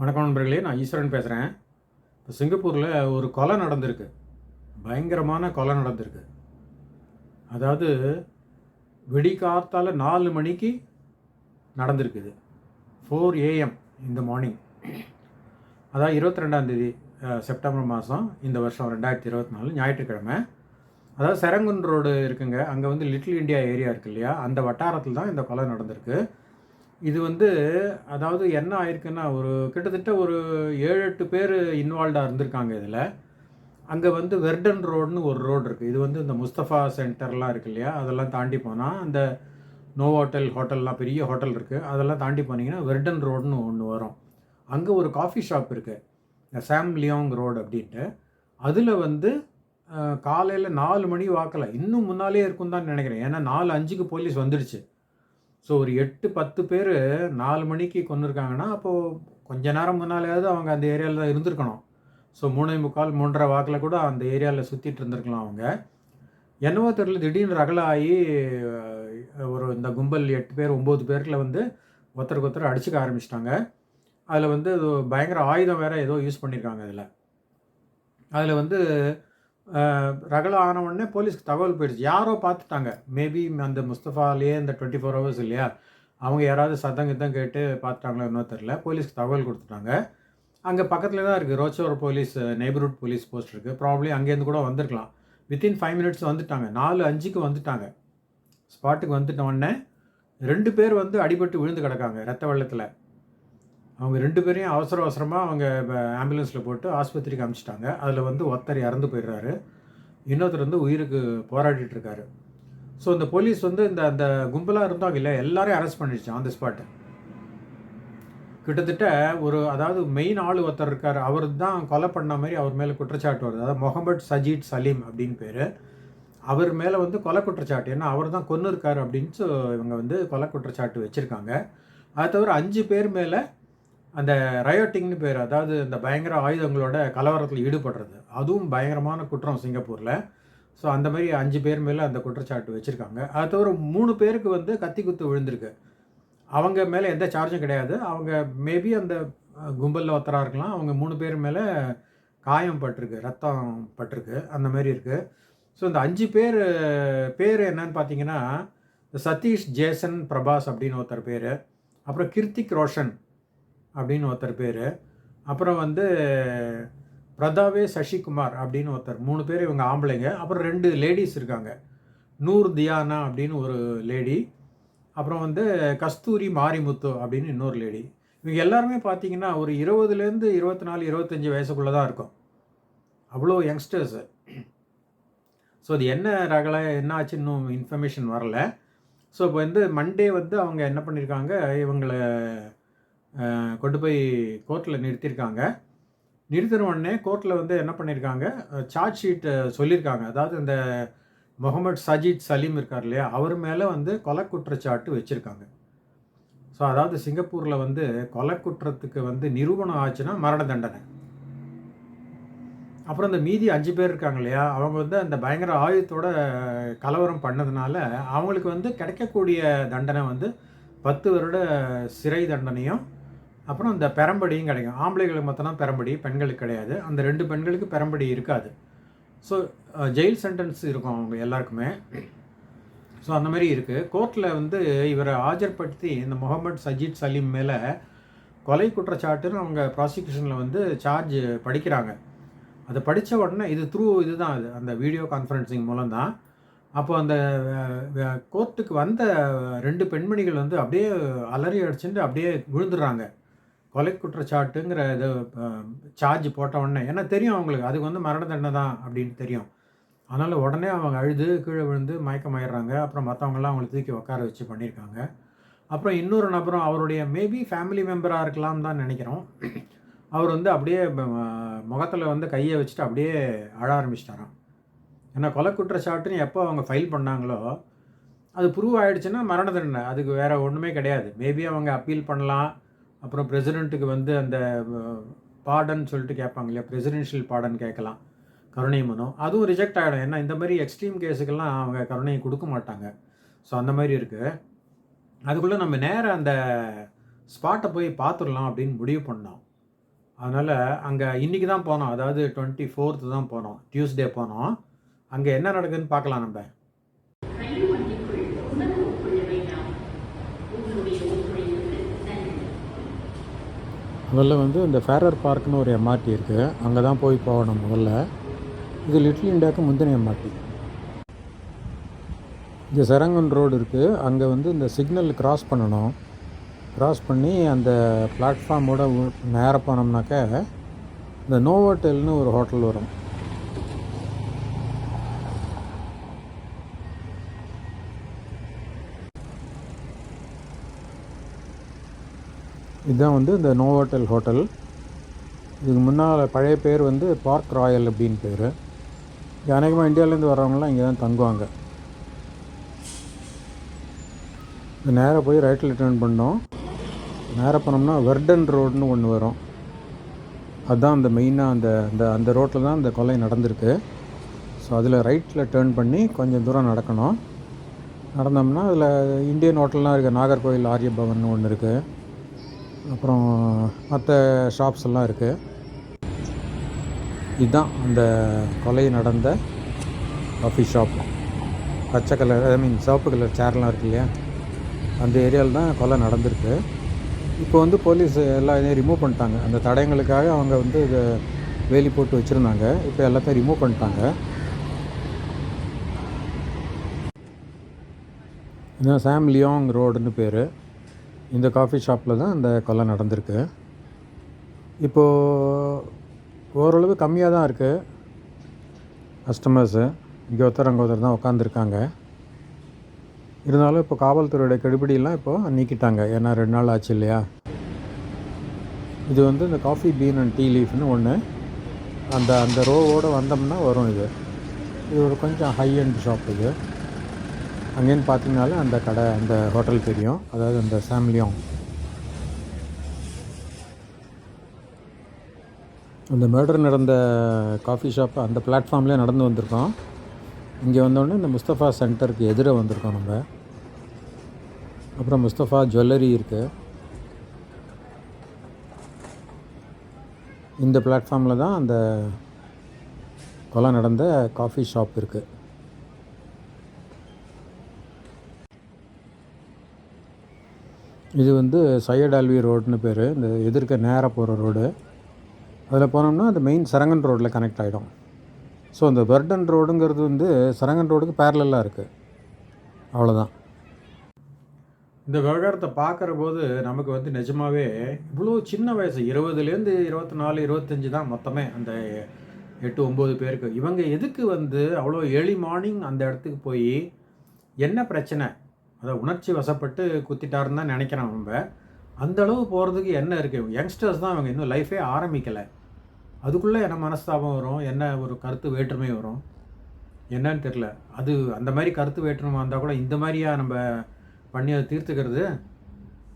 வணக்கம் நண்பர்களே நான் ஈஸ்வரன் பேசுகிறேன் இப்போ சிங்கப்பூரில் ஒரு கொலை நடந்திருக்கு. பயங்கரமான கொலை நடந்திருக்கு. அதாவது விடிகாத்தால நாலு மணிக்கு நடந்திருக்குது ஃபோர் ஏஎம் இந்த மார்னிங் அதாவது இருபத்தி ரெண்டாந்தேதி செப்டம்பர் மாதம் இந்த வருஷம் ரெண்டாயிரத்தி இருபத்தி நாலு ஞாயிற்றுக்கிழமை. அதாவது செரங்குன் ரோடு இருக்குங்க. அங்கே வந்து லிட்டில் இந்தியா ஏரியா இருக்கு இல்லையா? அந்த வட்டாரத்தில் தான் இந்த கொலை நடந்திருக்கு. இது வந்து அதாவது என்ன ஆயிருக்குன்னா ஒரு கிட்டத்தட்ட ஒரு ஏழு எட்டு பேர் இன்வால்வ்டாக இருந்திருக்காங்க இதில். அங்கே வந்து வெர்டன் ரோடுன்னு ஒரு ரோடு இருக்குது இது வந்து இந்த முஸ்தஃபா சென்டர்லாம் இருக்கு இல்லையா? அதெல்லாம் தாண்டி போனால் அந்த நோ ஹோட்டல் ஹோட்டல்லாம் பெரிய ஹோட்டல் இருக்குது அதெல்லாம் தாண்டி போனீங்கன்னா வெர்டன் ரோடுன்னு ஒன்று வரும். அங்கே ஒரு காஃபி ஷாப் இருக்குது சாம் லியோங் ரோடு அப்படின்ட்டு. அதில் வந்து காலையில் நாலு மணி வாக்கில் இன்னும் முன்னாலே இருக்கும் தான் நினைக்கிறேன். ஏன்னா நாலு அஞ்சுக்கு போலீஸ் வந்துடுச்சு. ஸோ ஒரு எட்டு பத்து பேர் நாலு மணிக்கு கொண்டு இருக்காங்கன்னா அப்போது கொஞ்ச நேரம் முன்னாலேயாவது அவங்க அந்த ஏரியாவில் தான் இருந்திருக்கணும். ஸோ மூணே முக்கால் மூன்றரை வாக்கில் கூட அந்த ஏரியாவில் சுற்றிட்டு இருந்திருக்கலாம் அவங்க. என்னவோ தெரியல திடீர்னு ரகலாகி ஒரு இந்த கும்பல் எட்டு பேர் ஒம்பது பேருக்குள்ள வந்து ஒருத்தருக்கு ஒருத்தர் அடிச்சுக்க ஆரம்பிச்சிட்டாங்க. அதில் வந்து பயங்கர ஆயுதம் வேறு ஏதோ யூஸ் பண்ணியிருக்காங்க அதில் அதில் வந்து ரகலை ஆன உடனே போலீஸ்க்கு தகவல் போயிடுச்சு. யாரோ பார்த்துட்டாங்க. மேபி அந்த முஸ்தஃபாலேயே இந்த டுவெண்ட்டி ஃபோர் ஹவர்ஸ் இல்லையா? அவங்க யாராவது சத்தம் கித்தம் கேட்டு பார்த்துட்டாங்களோ இன்னும் தெரில போலீஸ்க்கு தகவல் கொடுத்துட்டாங்க. அங்கே பக்கத்தில் தான் இருக்குது Rochor police neighbourhood police post இருக்குது ப்ராப்ளி அங்கேருந்து கூட வந்திருக்கலாம். வித்தின் ஃபைவ் மினிட்ஸ் வந்துட்டாங்க. நாலு அஞ்சுக்கு வந்துட்டாங்க. ஸ்பாட்டுக்கு வந்துட்ட உடனே ரெண்டு பேர் வந்து அடிபட்டு விழுந்து கிடக்காங்க. ரத்த வெள்ளத்தில். அவங்க ரெண்டு பேரையும் அவசர அவசரமாக அவங்க ஆம்புலன்ஸில் போட்டு ஆஸ்பத்திரிக்கு அனுப்பிச்சிட்டாங்க அதில் வந்து ஒருத்தர் இறந்து போயிடுறாரு. இன்னொருத்தர் வந்து உயிருக்கு போராடிட்டு இருக்காரு. ஸோ இந்த போலீஸ் வந்து இந்த அந்த கும்பலாக இருந்தாங்க இல்லை எல்லாரையும் அரெஸ்ட் பண்ணிடுச்சு ஆன் த ஸ்பாட்டு கிட்டத்தட்ட ஒரு அதாவது மெயின் ஆள் ஒருத்தர் இருக்கார். அவர் தான் கொலை பண்ண மாதிரி அவர் மேலே குற்றச்சாட்டு வருது. அதாவது முகமது சஜீத் சலீம் அப்படின்னு பேர். அவர் மேலே வந்து கொலை குற்றச்சாட்டு. ஏன்னா அவர் தான் கொன்று இருக்கார் அப்படின்னு இவங்க வந்து கொலை குற்றச்சாட்டு வச்சுருக்காங்க. அதை தவிர அஞ்சு பேர் மேலே அந்த ரயோட்டிங்னு பேர் அதாவது இந்த பயங்கர ஆயுதங்களோட கலவரத்தில் ஈடுபடுறது. அதுவும் பயங்கரமான குற்றம் சிங்கப்பூரில். ஸோ அந்த மாதிரி அஞ்சு பேர் மேலே அந்த குற்றச்சாட்டு வச்சுருக்காங்க. அது தவிர மூணு பேருக்கு வந்து கத்தி குத்து விழுந்திருக்கு. அவங்க மேலே எந்த சார்ஜும் கிடையாது. அவங்க மேபி அந்த கும்பலில் ஒருத்தராக இருக்கலாம். அவங்க மூணு பேர் மேலே காயம் பட்டிருக்கு ரத்தம் பட்டிருக்கு. அந்த மாதிரி இருக்குது ஸோ இந்த அஞ்சு பேர் பேர் என்னன்னு பார்த்தீங்கன்னா சதீஷ் ஜேசன் பிரபாஸ் அப்படின்னு ஒருத்தர் பேர். அப்புறம் கிருத்திக் ரோஷன். அப்படின்னு ஒருத்தர் பேர். அப்புறம் வந்து பிரதாவே சசிகுமார் அப்படின்னு ஒருத்தர். மூணு பேர் இவங்க ஆம்பளைங்க. அப்புறம் ரெண்டு லேடிஸ் இருக்காங்க. நூர் தியானா அப்படின்னு ஒரு லேடி அப்புறம் வந்து கஸ்தூரி மாரிமுத்து அப்படின்னு இன்னொரு லேடி இவங்க எல்லாருமே பார்த்தீங்கன்னா ஒரு இருபதுலேருந்து இருபத்தி நாலு இருபத்தஞ்சி வயசுக்குள்ளே தான் இருக்கும். அவ்வளோ யங்ஸ்டர்ஸு ஸோ அது என்ன ரகலை என்ன ஆச்சு இன்னும் இன்ஃபர்மேஷன் வரல. ஸோ இப்போ வந்து மண்டே வந்து அவங்க என்ன பண்ணியிருக்காங்க இவங்களை கொண்டு போய் கோர்ட்டில் நிறுத்தியிருக்காங்க நிறுத்தின உடனே கோர்ட்டில் வந்து என்ன பண்ணியிருக்காங்க சார்ஜ் ஷீட் சொல்லியிருக்காங்க அதாவது இந்த முகமது சஜீத் சலீம் இருக்கார் இல்லையா? அவர் மேலே வந்து கொலை குற்றச்சாட்டு வச்சுருக்காங்க. ஸோ அதாவது சிங்கப்பூரில் வந்து கொலை குற்றத்துக்கு வந்து நிரூபணம் ஆச்சுன்னா மரண தண்டனை. அப்புறம் இந்த மீதி அஞ்சு பேர் இருக்காங்க இல்லையா? அவங்க வந்து அந்த பயங்கர ஆயுதத்தோட கலவரம் பண்ணதுனால அவங்களுக்கு வந்து கிடைக்கக்கூடிய தண்டனை வந்து பத்து வருட சிறை தண்டனையும் அப்புறம் இந்த பெரம்படியும் கிடைக்கும். ஆம்பளைகளுக்கு மொத்தம் பெரம்படி பெண்களுக்கு கிடையாது. அந்த ரெண்டு பெண்களுக்கு பெரம்படி இருக்காது. ஸோ ஜெயில் சென்டென்ஸ் இருக்கும் அவங்க எல்லாருக்குமே. ஸோ அந்த மாதிரி இருக்குது கோர்ட்டில் வந்து இவரை ஆஜர்படுத்தி இந்த முகமது சஜீத் சலீம் மேலே கொலை குற்றச்சாட்டுன்னு அவங்க ப்ராசிக்யூஷனில் வந்து சார்ஜ் படிக்கிறாங்க. அதை படித்த உடனே இது த்ரூ இதுதான் அது. அந்த வீடியோ கான்ஃபரன்சிங் மூலம் தான் அப்போ அந்த கோர்ட்டுக்கு வந்த ரெண்டு பெண்மணிகள் வந்து அப்படியே அலறி அடிச்சுட்டு அப்படியே விழுந்துடுறாங்க. கொலை குற்றச்சாட்டுங்கிற இது சார்ஜ் போட்ட உடனே ஏன்னா தெரியும் அவங்களுக்கு அதுக்கு வந்து மரண தண்டனை தான் அப்படின்னு தெரியும். அதனால் உடனே அவங்க அழுது கீழே விழுந்து மயக்கமாயிடுறாங்க. அப்புறம் மற்றவங்களாம் அவங்களை தூக்கி உட்கார வச்சு பண்ணியிருக்காங்க. அப்புறம் இன்னொரு நபரும் அவருடைய மேபி ஃபேமிலி மெம்பராக இருக்கலாம் தான் நினைக்கிறோம். அவர் வந்து அப்படியே முகத்தில் வந்து கையை வச்சுட்டு அப்படியே அழ ஆரம்பிச்சிட்டாராம். ஏன்னா கொலை குற்றச்சாட்டுன்னு எப்போ அவங்க ஃபைல் பண்ணாங்களோ அது ப்ரூவ் ஆகிடுச்சுன்னா மரண தண்டனை. அதுக்கு வேறு ஒன்றுமே கிடையாது. மேபி அவங்க அப்பீல் பண்ணலாம். அப்புறம் பிரசிடெண்ட்டுக்கு வந்து அந்த பாடன் சொல்லிட்டு கேட்பாங்க இல்லையா? பிரசிடென்ஷியல் பாடன் கேட்கலாம். கருணை மனம் அதுவும் ரிஜெக்ட் ஆகிடும். ஏன்னா இந்த மாதிரி எக்ஸ்ட்ரீம் கேஸுக்கெல்லாம் அவங்க கருணையை கொடுக்க மாட்டாங்க. ஸோ அந்த மாதிரி இருக்குது அதுக்குள்ளே நம்ம நேராக அந்த ஸ்பாட்டை போய் பார்த்துடலாம் அப்படின்னு முடிவு பண்ணோம். அதனால் அங்கே இன்றைக்கி தான் போனோம். அதாவது டுவெண்ட்டி ஃபோர்த்து தான் போனோம். டியூஸ்டே போனோம். அங்கே என்ன நடக்குதுன்னு பார்க்கலாம் நம்ம. முதல்ல வந்து இந்த ஃபேரர் பார்க்னு ஒரு எம்ஆர்டி இருக்குது அங்கே தான் போய் போகணும் முதல்ல. இது லிட்டில் இண்டியாவுக்கு முந்தின எம்ஆர்டி இங்கே சரங்கன் ரோடு இருக்குது அங்கே வந்து இந்த சிக்னல் கிராஸ் பண்ணணும். கிராஸ் பண்ணி அந்த பிளாட்ஃபார்மோட நேராக போனோம்னாக்க இந்த நோவோட்டல்னு ஒரு ஹோட்டல் வரும். இதுதான் வந்து இந்த நோவோட்டல் ஹோட்டல் இதுக்கு முன்னால் பழைய பேர் வந்து பார்க் ராயல் அப்படின்னு பேர். இங்கே அநேகமாக இந்தியாவிலேருந்து வர்றவங்களாம் இங்கே தான் தங்குவாங்க. நேராக போய் ரைட்டில் டேர்ன் பண்ணோம். நேராக போனோம்னா வெர்டன் ரோடுன்னு ஒன்று வரும். அதுதான் அந்த மெயினாக அந்த அந்த அந்த ரோட்டில் தான் அந்த கொலை நடந்திருக்கு. ஸோ அதில் ரைட்டில் டேர்ன் பண்ணி கொஞ்சம் தூரம் நடக்கணும். நடந்தோம்னா அதில் இந்தியன் ஹோட்டல்லாம் இருக்குது நாகர்கோவில் ஆரியபவன் ஒன்று இருக்குது அப்புறம் மற்ற ஷாப்ஸ் எல்லாம் இருக்குது இதுதான் அந்த கொலை நடந்த காஃபி ஷாப் பச்சை கலர் ஐ மீன் சிவப்பு கலர் சேர்லாம் இருக்கு இல்லையா? அந்த ஏரியாவில் தான் கொலை நடந்திருக்கு. இப்போ வந்து போலீஸ் எல்லா இதையும் ரிமூவ் பண்ணிட்டாங்க. அந்த தடயங்களுக்காக அவங்க வந்து இதை வேலி போட்டு வச்சுருந்தாங்க. இப்போ எல்லாத்தையும் ரிமூவ் பண்ணிட்டாங்க. இதுதான் சாம் லியோங் ரோடுன்னு பேர். இந்த காஃபி ஷாப்பில் தான் அந்த கொலை நடந்திருக்கு. இப்போது ஓரளவு கம்மியாக தான் இருக்குது கஸ்டமர்ஸு இங்கே ஒருத்தர் அங்கே ஒருத்தர் தான் உட்காந்துருக்காங்க இருந்தாலும் இப்போ காவல்துறையோட கெடுபிடியெல்லாம் இப்போ நீக்கிட்டாங்க. ஏன்னா ரெண்டு நாள் ஆச்சு இல்லையா? இது வந்து இந்த காஃபி பீன் அண்ட் டீ லீஃப்னு ஒன்று அந்த அந்த ரோவோடு வந்தோம்னா வரும் இது. இது ஒரு கொஞ்சம் ஹை அண்ட் ஷாப் இது. அங்கேன்னு பார்த்தீங்கனாலும் அந்த கடை அந்த ஹோட்டல் தெரியும். அதாவது அந்த சாம்லியோங் அந்த மர்டர் நடந்த காஃபி ஷாப் அந்த பிளாட்ஃபார்ம்லேயே நடந்து வந்திருக்கோம். இங்கே வந்தோடனே இந்த முஸ்தஃபா சென்டருக்கு எதிரே வந்திருக்கோம் நம்ம. அப்புறம் முஸ்தஃபா ஜுவல்லரி இருக்குது இந்த பிளாட்ஃபார்மில் தான் அந்த கொலை நடந்த காஃபி ஷாப் இருக்குது இது வந்து சையட் அல்வி ரோடுன்னு பேர். இந்த எதிர்க்க நேராக போகிற ரோடு. அதில் போனோம்னா அந்த மெயின் சரங்கன் ரோட்டில் கனெக்ட் ஆகிடும் ஸோ அந்த பர்டன் ரோடுங்கிறது வந்து சரங்கன் ரோடுக்கு பேரலாக இருக்குது அவ்வளோதான் இந்த விவகாரத்தை பார்க்குற போது நமக்கு வந்து நிஜமாகவே இவ்வளோ சின்ன வயசு. இருபதுலேருந்து இருபத்தி நாலு இருபத்தஞ்சி தான் மொத்தமே அந்த எட்டு ஒம்பது பேருக்கு. இவங்க எதுக்கு வந்து அவ்வளோ ஏர்லி மார்னிங் அந்த இடத்துக்கு போய் என்ன பிரச்சனை? அதை உணர்ச்சி வசப்பட்டு குத்திட்டாருன்னு தான் நினைக்கிறேன் நம்ம அந்த அளவு போகிறதுக்கு என்ன இருக்குது யங்ஸ்டர்ஸ் தான் அவங்க இன்னும் லைஃபே ஆரம்பிக்கலை. அதுக்குள்ளே என்ன மனஸ்தாபம் வரும்? என்ன ஒரு கருத்து வேற்றுமை வரும்? என்னன்னு தெரில அது அந்த மாதிரி கருத்து வேற்றுமை வந்தால் கூட இந்த மாதிரியா நம்ம பண்ணி அதை தீர்த்துக்கிறது?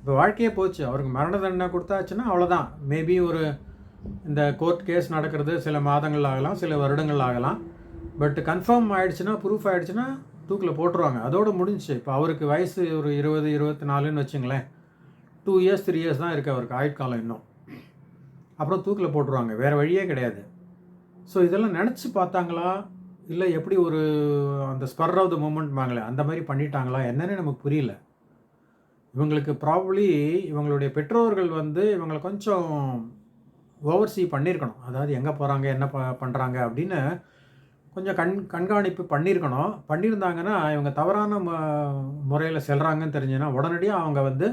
இப்போ வாழ்க்கையே போச்சு. அவருக்கு மரண தண்டனை கொடுத்தாச்சுன்னா அவ்வளோதான் மேபி ஒரு இந்த கோர்ட் கேஸ் நடக்கிறது சில மாதங்கள் ஆகலாம் சில வருடங்கள் ஆகலாம் பட் கன்ஃபார்ம் ஆகிடுச்சுன்னா ப்ரூஃப் ஆகிடுச்சுன்னா தூக்கில் போட்டுருவாங்க. அதோடு முடிஞ்சுச்சு. இப்போ அவருக்கு வயசு ஒரு இருபது இருபத்தி நாலுன்னு வச்சுங்களேன். டூ இயர்ஸ் த்ரீ இயர்ஸ் தான் இருக்குது அவருக்கு. ஆயுட்காலம் இன்னும். அப்புறம் தூக்கில் போட்டுருவாங்க. வேறு வழியே கிடையாது. ஸோ இதெல்லாம் நினச்சி பார்த்தாங்களா? இல்லை எப்படி ஒரு அந்த ஸ்பர் ஆஃப் த மூமெண்ட் வாங்கலை? அந்த மாதிரி பண்ணிட்டாங்களா? என்னன்னு நமக்கு புரியல. இவங்களுக்கு ப்ராப்ளி இவங்களுடைய பெற்றோர்கள் வந்து இவங்களை கொஞ்சம் ஓவர்சி பண்ணியிருக்கணும். அதாவது எங்கே போகிறாங்க என்ன ப பண்ணுறாங்க அப்படின்னு கொஞ்சம் கண் கண்காணிப்பு பண்ணியிருக்கணும். பண்ணியிருந்தாங்கன்னா இவங்க தவறான ம முறையில் செல்கிறாங்கன்னு தெரிஞ்சுன்னா உடனடியாக அவங்க வந்து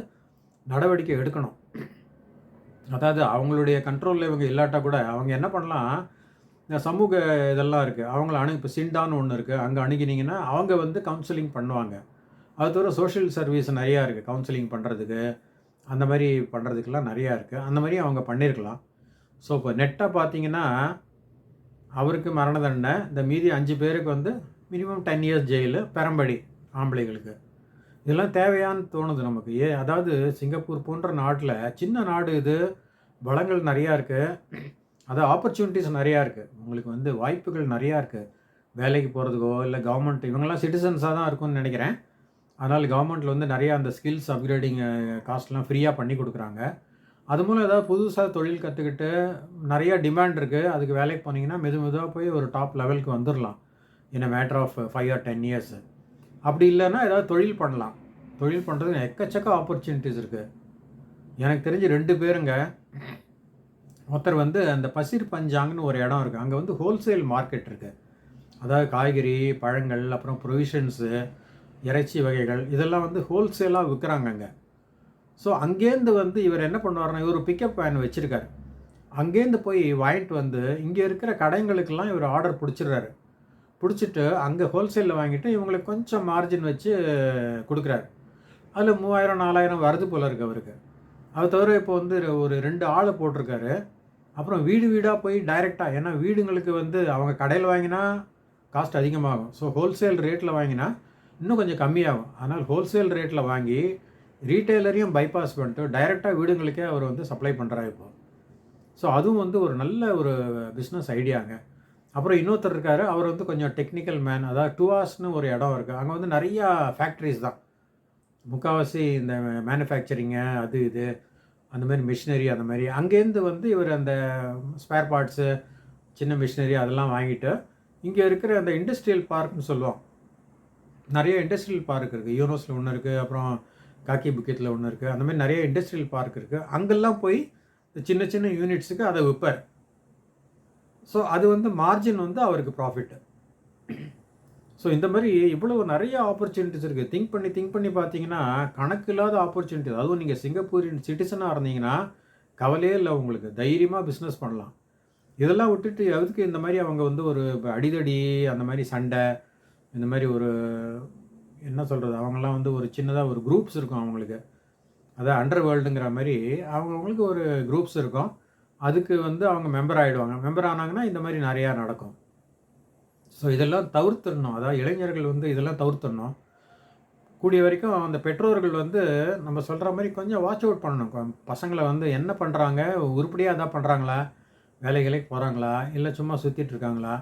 நடவடிக்கை எடுக்கணும். அதாவது அவங்களுடைய கண்ட்ரோலில் இவங்க இல்லாட்டா கூட அவங்க என்ன பண்ணலாம்? இந்த சமூக இதெல்லாம் இருக்குது அவங்கள அணு இப்போ சிண்டான்னு ஒன்று இருக்குது அங்கே அணுகினீங்கன்னா அவங்க வந்து கவுன்சிலிங் பண்ணுவாங்க. அது தவிர சோஷியல் சர்வீஸ் நிறையா இருக்குது கவுன்சிலிங் பண்ணுறதுக்கு அந்த மாதிரி பண்ணுறதுக்கெல்லாம் நிறையா இருக்குது அந்த மாதிரி அவங்க பண்ணியிருக்கலாம் ஸோ இப்போ நெட்டாக பார்த்தீங்கன்னா அவருக்கு மரண தண்டனை. இந்த மீதி அஞ்சு பேருக்கு வந்து மினிமம் டென் இயர்ஸ் ஜெயிலு பெரம்படி ஆம்பளைகளுக்கு. இதெல்லாம் தேவையான்னு தோணுது நமக்கு. ஏ அதாவது சிங்கப்பூர் போன்ற நாட்டில் சின்ன நாடு இது. வளங்கள் நிறையா இருக்குது அது ஆப்பர்ச்சுனிட்டிஸ் நிறையா இருக்குது உங்களுக்கு வந்து வாய்ப்புகள் நிறையா இருக்குது வேலைக்கு போகிறதுக்கோ இல்லை கவர்மெண்ட் இவங்கெல்லாம் சிட்டிசன்ஸாக தான் இருக்கும்னு நினைக்கிறேன். அதனால் கவர்மெண்ட்டில் வந்து நிறையா அந்த ஸ்கில்ஸ் அப்கிரேடிங் காஸ்ட்லாம் ஃப்ரீயாக பண்ணி கொடுக்குறாங்க. அது மூலம் ஏதாவது புதுசாக தொழில் கற்றுக்கிட்டு நிறைய டிமாண்ட் இருக்குது அதுக்கு வேலைக்கு போனீங்கன்னா மெது மெதுவாக போய் ஒரு டாப் லெவலுக்கு வந்துடலாம் in matter of five or ten years அப்படி இல்லைன்னா ஏதாவது தொழில் பண்ணலாம். தொழில் பண்ணுறதுக்கு எக்கச்சக்க ஆப்பர்ச்சுனிட்டிஸ் இருக்குது எனக்கு தெரிஞ்சு ரெண்டு பேருங்க. ஒருத்தர் வந்து அந்த பசிர் பஞ்சாங்னு ஒரு இடம் இருக்குது அங்கே வந்து ஹோல்சேல் மார்க்கெட் இருக்குது அதாவது காய்கறி பழங்கள் அப்புறம் ப்ரொவிஷன்ஸு இறைச்சி வகைகள் இதெல்லாம் வந்து ஹோல்சேலாக விற்கிறாங்க அங்கே. ஸோ அங்கேருந்து வந்து இவர் என்ன பண்ணுவார்னா இவர் பிக்கப் வேன் வச்சுருக்காரு. அங்கேருந்து போய் வாங்கிட்டு வந்து இங்கே இருக்கிற கடைங்களுக்கெல்லாம் இவர் ஆர்டர் பிடிச்சிடுறாரு. பிடிச்சிட்டு அங்கே ஹோல்சேலில் வாங்கிட்டு இவங்களுக்கு கொஞ்சம் மார்ஜின் வச்சு கொடுக்குறாரு. அதில் மூவாயிரம் நாலாயிரம் வருது போல இருக்கு அவருக்கு. அது தவிர இப்போ வந்து ஒரு ரெண்டு ஆளை போட்டிருக்காரு. அப்புறம் வீடு வீடாக போய் டைரெக்டாக ஏன்னா வீடுங்களுக்கு வந்து அவங்க கடையில் வாங்கினா காஸ்ட் அதிகமாகும். ஸோ ஹோல்சேல் ரேட்டில் வாங்கினா இன்னும் கொஞ்சம் கம்மியாகும். அதனால் ஹோல்சேல் ரேட்டில் வாங்கி ரீட்டைலரையும் பைபாஸ் பண்ணிட்டு டைரெக்டாக வீடுங்களுக்கே அவர் வந்து சப்ளை பண்ணுறாரு இப்போ. ஸோ அதுவும் வந்து ஒரு நல்ல ஒரு பிஸ்னஸ் ஐடியாங்க அப்புறம் இன்னொருத்தர் இருக்கார் அவர் வந்து கொஞ்சம் டெக்னிக்கல் மேன் அதாவது டூஆர்ஸ்னு ஒரு இடம் இருக்குது அங்கே வந்து நிறையா ஃபேக்ட்ரிஸ் தான். முக்கால்வாசி இந்த மேனுஃபேக்சரிங்கு அது இது அந்த மாதிரி மிஷினரி அந்த மாதிரி. அங்கேருந்து வந்து இவர் அந்த ஸ்பேர் பார்ட்ஸு சின்ன மிஷினரி அதெல்லாம் வாங்கிட்டு இங்கே இருக்கிற அந்த இண்டஸ்ட்ரியல் பார்க்னு சொல்லுவோம் நிறைய இண்டஸ்ட்ரியல் பார்க் இருக்குது யூனோஸில் ஒன்று இருக்குது அப்புறம் காக்கி புக்கெட்டில் ஒன்று இருக்குது அந்த மாதிரி நிறைய இண்டஸ்ட்ரியல் பார்க் இருக்குது அங்கெல்லாம் போய் இந்த சின்ன சின்ன யூனிட்ஸுக்கு அதை விற்பார் ஸோ அது வந்து மார்ஜின் வந்து அவருக்கு ப்ராஃபிட்டு ஸோ இந்த மாதிரி இவ்வளவு நிறைய ஆப்பர்ச்சுனிட்டிஸ் இருக்குது திங்க் பண்ணி திங்க் பண்ணி பார்த்தீங்கன்னா கணக்கு இல்லாத ஆப்பர்ச்சுனிட்டி அதுவும் நீங்கள் சிங்கப்பூரின் சிட்டிசனாக இருந்தீங்கன்னா கவலையே இல்லை உங்களுக்கு. தைரியமாக பிஸ்னஸ் பண்ணலாம். இதெல்லாம் விட்டுட்டு எதுக்கு இந்த மாதிரி அவங்க வந்து ஒரு அடிதடி அந்த மாதிரி சண்டை இந்த மாதிரி ஒரு என்ன சொல்கிறது அவங்கெல்லாம் வந்து ஒரு சின்னதாக ஒரு குரூப்ஸ் இருக்கும் அவங்களுக்கு. அதான் அண்டர் வேர்ல்டுங்கிற மாதிரி அவங்கவுங்களுக்கு ஒரு குரூப்ஸ் இருக்கும். அதுக்கு வந்து அவங்க மெம்பர் ஆகிடுவாங்க மெம்பர் ஆனாங்கன்னா இந்த மாதிரி நிறையா நடக்கும். ஸோ இதெல்லாம் தவிர்த்துடணும். அதாவது இளைஞர்கள் வந்து இதெல்லாம் தவிர்த்துடணும். கூடிய வரைக்கும் அந்த பெற்றோர்கள் வந்து நம்ம சொல்கிற மாதிரி கொஞ்சம் வாட்ச் அவுட் பண்ணணும். பசங்களை வந்து என்ன பண்ணுறாங்க உருப்படியாக எதாவது பண்ணுறாங்களா வேலைகளுக்கு போகிறாங்களா இல்லை சும்மா சுற்றிட்டு இருக்காங்களா?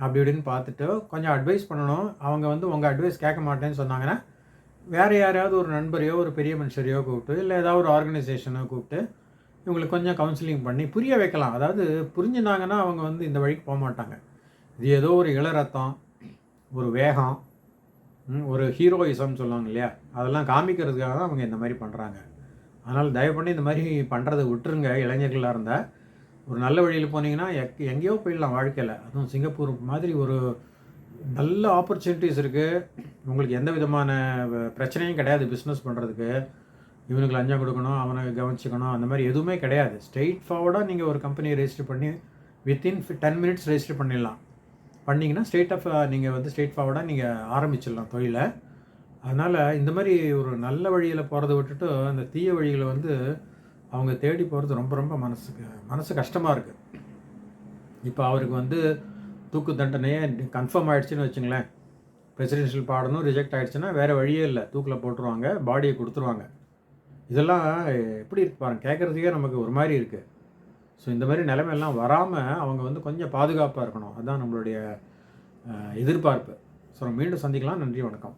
அப்படி இப்படின்னு பார்த்துட்டு கொஞ்சம் அட்வைஸ் பண்ணணும். அவங்க வந்து உங்கள் அட்வைஸ் கேட்க மாட்டேன்னு சொன்னாங்கன்னா வேறு யாரையாவது ஒரு நண்பரையோ ஒரு பெரிய மனுஷரையோ கூப்பிட்டு இல்லை ஏதாவது ஒரு ஆர்கனைசேஷனோ கூப்பிட்டு இவங்களுக்கு கொஞ்சம் கவுன்சிலிங் பண்ணி புரிய வைக்கலாம். அதாவது புரிஞ்சுனாங்கன்னா அவங்க வந்து இந்த வழிக்கு போக மாட்டாங்க. இது ஏதோ ஒரு இளரத்தம் ஒரு வேகம் ஒரு ஹீரோயிசம் சொல்லுவாங்க இல்லையா? அதெல்லாம் காமிக்கிறதுக்காக தான் அவங்க இந்த மாதிரி பண்ணுறாங்க அதனால் தயவு பண்ணி இந்த மாதிரி பண்ணுறதை விட்டுருங்க இளைஞர்களாக இருந்தால் ஒரு நல்ல வழியில் போனீங்கன்னா எக் எங்கேயோ போயிடலாம் வாழ்க்கையில். அதுவும் சிங்கப்பூர் மாதிரி ஒரு நல்ல ஆப்பர்ச்சுனிட்டிஸ் இருக்குது உங்களுக்கு எந்த விதமான வ- பிரச்சனையும் கிடையாது பிஸ்னஸ் பண்ணுறதுக்கு இவனுக்கு லஞ்சம் கொடுக்கணும் அவனை கவனிச்சுக்கணும் அந்த மாதிரி எதுவுமே கிடையாது. ஸ்ட்ரெயிட் ஃபார்வர்டாக நீங்கள் ஒரு கம்பெனியை ரெஜிஸ்டர் பண்ணி வித்தின் டென் மினிட்ஸ் ரெஜிஸ்டர் பண்ணிடலாம். பண்ணிங்கன்னா ஸ்ட்ரெயிட் ஆஃப் நீங்கள் வந்து ஸ்ட்ரெயிட் ஃபார்வர்டாக நீங்கள் ஆரம்பிச்சிடலாம் தொழிலை. அதனால் இந்த மாதிரி ஒரு நல்ல வழியில் போகிறத விட்டுட்டு அந்த தீய வழிகளை வந்து அவங்க தேடி போகிறது ரொம்ப ரொம்ப மனசுக்கு மனசு கஷ்டமாக இருக்குது இப்போ அவருக்கு வந்து தூக்கு தண்டனையே கன்ஃபார்ம் ஆகிடுச்சின்னு வச்சுங்களேன். பிரசிடென்ஷியல் பாடணும் ரிஜெக்ட் ஆகிடுச்சுன்னா வேறு வழியே இல்லை. தூக்கில் போட்டுருவாங்க பாடியை கொடுத்துருவாங்க. இதெல்லாம் எப்படி இருக்கு பாருங்க கேட்குறதுக்கே நமக்கு ஒரு மாதிரி இருக்குது ஸோ இந்த மாதிரி நிலைமையெல்லாம் வராமல் அவங்க வந்து கொஞ்சம் பாதுகாப்பாக இருக்கணும். அதுதான் நம்மளுடைய எதிர்பார்ப்பு. ஸோ மீண்டும் சந்திக்கலாம். நன்றி வணக்கம்.